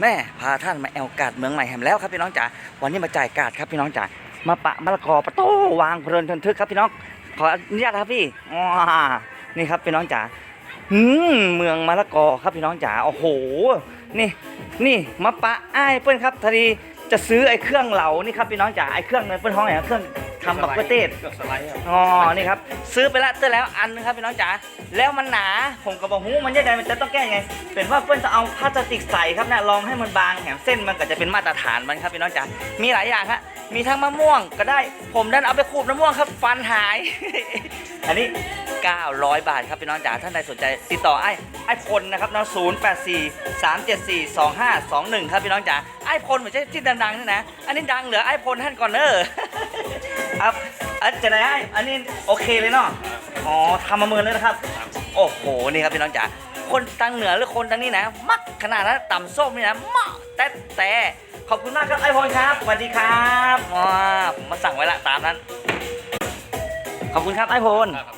แม่พาท่านมาแอลกาดเมืองใหม่แห่มแล้วครับพี่น้องจ๋าวันนี้มาจ่ายกาดครับพี่น้องจ๋ามาปะมะละกอประตูวางเพลินทนทึกครับพี่น้องขออนุญาตครับพี่นี่ครับพี่น้องจ๋าหืมเมืองมะละกอครับพี่น้องจ๋าโอ้โห นี่นี่มาปะอ้ายเปิ้ลครับทีจะซื้อไอ้เครื่องเหล่านี่ครับพี่น้องจ๋าไอ้เครื่องเงินเปิ้ลห้องไหนเครื่อง ทำบักเกอร์เตสเกือบสไลด์ครับอ๋อนี่ครับ ซื้อไปละเตือนแล้วอันนึงครับพี่น้องจ๋าแล้วมันหนาผมก็บอกหูมันยังไงมันจะต้องแก้ยังไง เป็นว่าเพื่อนจะเอาพลาสติกใส่ครับนะลองให้มันบางแถมเส้นมันก็จะเป็นมาตรฐานมันครับพี่น้องจ๋ามีหลายอย่างฮะมีทั้งมะม่วงก็ได้ผมดันเอาไปขูดมะม่วงครับฟันหาย อันนี้ 900 บาทครับพี่น้องจ๋าท่านใดสนใจ ติดต่อไอ้ไอ้พลนะครับนะ084 374 2521ครับพี่น้องจ๋าไอ้พลเหมือนจะที่ดังๆนี่นะ อันนี้ดังเหลือไอ้พลท่านก่อนเนอะ อัพอันจะไหนไอ้อันนี้โอเคเลยเนาะอ๋อทำมาเมินเลยนะครับ โอ้โหนี่ครับพี่น้องจ๋าคนทางเหนือหรือคนทางนี้นะ มักขนาดนั้นต่ำส้มนี่นะมักแต่แต่ขอบคุณมากครับไอพลครับสวัสดีครับว้าผมมาสั่งไว้ละตามนั้น ขอบคุณครับไอพลครับ